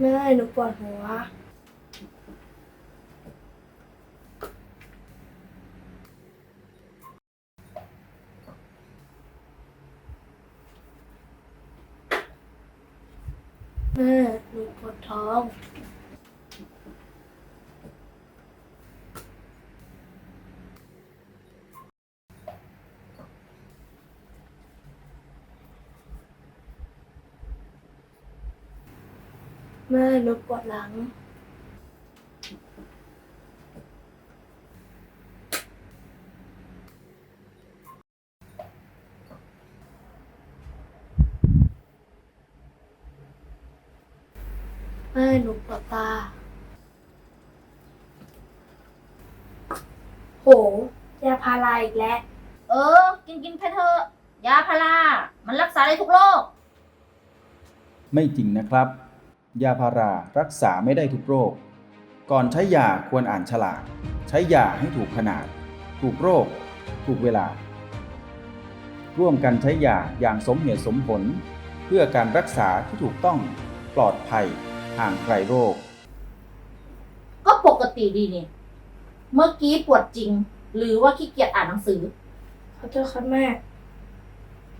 แม่หนูปวดหัว แม่หนูปวดท้อง แม่หนูปวดหลังแม่หนูปวดตา โห ยาพาราอีกแล้ว เออ กินกินไปเถอะยาพารา มันรักษาได้ทุกโรค ไม่จริงนะครับ ยาพารารักษาไม่ได้ทุกโรค ก่อนใช้ยาควรอ่านฉลาก ใช้ยาให้ถูกขนาด ถูกโรค ถูกเวลา ร่วมกันใช้ยาอย่างสมเหตุสมผล เพื่อการรักษาที่ถูกต้องปลอดภัยห่างไกลโรค ก็ปกติดีนี่ เมื่อกี้ปวดจริง หรือว่าขี้เกียจอ่านหนังสือ ขอโทษครับแม่